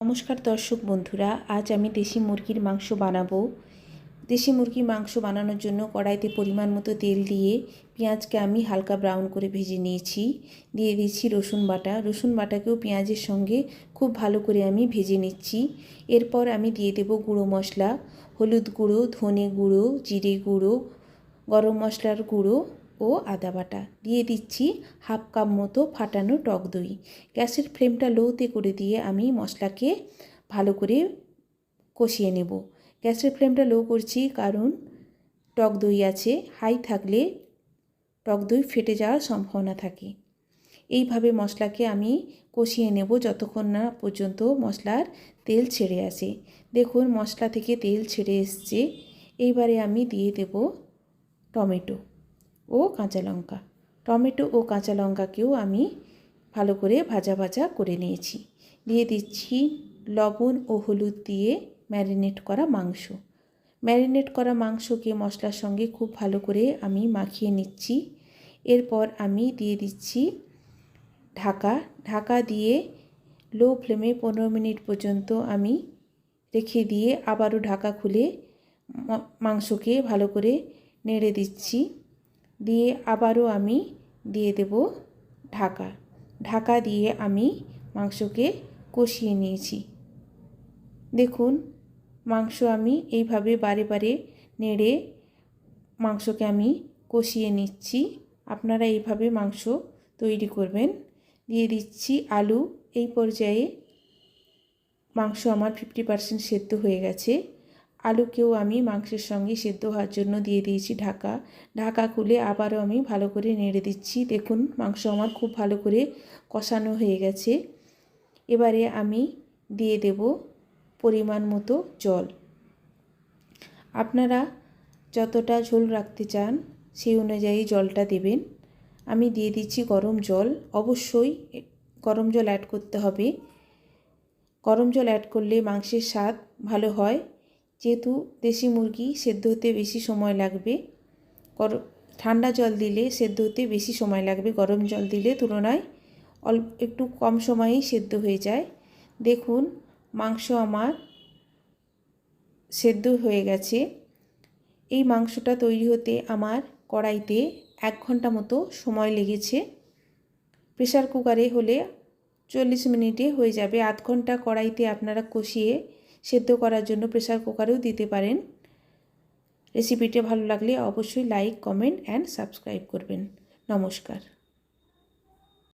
নমস্কার দর্শক বন্ধুরা, আজ আমি দেশি মুরগির মাংস বানাবো। দেশি মুরগির মাংস বানানোর জন্য কড়াইতে পরিমাণ মতো তেল দিয়ে পেঁয়াজকে আমি হালকা ব্রাউন করে ভেজে নিয়েছি। দিয়ে দিচ্ছি রসুন বাটা। রসুন বাটাকেও পেঁয়াজের সঙ্গে খুব ভালো করে আমি ভেজে নিচ্ছি। এরপর আমি দিয়ে দেব গুঁড়ো মশলা, হলুদ গুঁড়ো, ধনে গুঁড়ো, জিরে গুঁড়ো, গরম মশলার গুঁড়ো। ও আদা বাটা। দিয়ে দিচ্ছি হাফ কাপ মতো ফাটানো টক দই। গ্যাসের ফ্লেমটা লোতে করে দিয়ে আমি মশলাকে ভালো করে কষিয়ে নেব। গ্যাসের ফ্লেমটা লো করছি কারণ টক দই আছে, হাই থাকলে টক দই ফেটে যাওয়ার সম্ভাবনা থাকে। এইভাবে মশলাকে আমি কষিয়ে নেব যতক্ষণ না পর্যন্ত মশলার তেল ছেড়ে আসে। দেখুন মশলা থেকে তেল ছেড়ে এসছে। এইবারে আমি দিয়ে দেব টমেটো। ও কাঁচা লঙ্কা। টমেটো ও কাঁচা লঙ্কাকেও আমি ভালো করে ভাজা ভাজা করে নিয়েছি। দিয়ে দিচ্ছি লবণ ও হলুদ দিয়ে ম্যারিনেট করা মাংস। ম্যারিনেট করা মাংসকে মশলার সঙ্গে খুব ভালো করে আমি মাখিয়ে নিচ্ছি। এরপর আমি দিয়ে দিচ্ছি ঢাকা। ঢাকা দিয়ে লো ফ্লেমে পনেরো মিনিট পর্যন্ত আমি রেখে দিয়ে আবারও ঢাকা খুলে মাংসকে ভালো করে নেড়ে দিচ্ছি। দিয়ে আবারও আমি দিয়ে দেব ঢাকা। ঢাকা দিয়ে আমি মাংসকে কষিয়ে নিয়েছি। দেখুন, মাংস আমি এইভাবে বারে বারে নেড়ে মাংসকে আমি কষিয়ে নিচ্ছি। আপনারা এইভাবে মাংস তৈরি করবেন। দিয়ে দিচ্ছি আলু। এই পর্যায়ে মাংস আমার ফিফটি পারসেন্ট সেদ্ধ হয়ে গেছে। আলুকেও আমি মাংসের সঙ্গে সেদ্ধ হওয়ার জন্য দিয়ে দিয়েছি ঢাকা। ঢাকা খুলে আবারও আমি ভালো করে নেড়ে দিচ্ছি। দেখুন, মাংস আমার খুব ভালো করে কষানো হয়ে গেছে। এবারে আমি দিয়ে দেব পরিমাণ মতো জল। আপনারা যতটা ঝোল রাখতে চান সেই অনুযায়ী জলটা দেবেন। আমি দিয়ে দিচ্ছি গরম জল। অবশ্যই গরম জল অ্যাড করতে হবে। গরম জল অ্যাড করলে মাংসের স্বাদ ভালো হয়। যেহেতু দেশি মুরগি সেদ্ধ হতে বেশি সময় লাগবে ঠান্ডা জল দিলে সেদ্ধ হতে বেশি সময় লাগবে, গরম জল দিলে তুলনায় অল্প, একটু কম সময়েই সেদ্ধ হয়ে যায়। দেখুন, মাংস আমার সেদ্ধ হয়ে গেছে। এই মাংসটা তৈরি হতে আমার কড়াইতে এক ঘণ্টা মতো সময় লেগেছে। প্রেশার কুকারে হলে চল্লিশ মিনিটে হয়ে যাবে। আধ ঘণ্টা কড়াইতে আপনারা কষিয়ে সেদ্ধ করার জন্য প্রেশার কুকারেও দিতে পারেন। রেসিপিটা ভালো লাগলে অবশ্যই লাইক কমেন্ট অ্যান্ড সাবস্ক্রাইব করবেন। নমস্কার।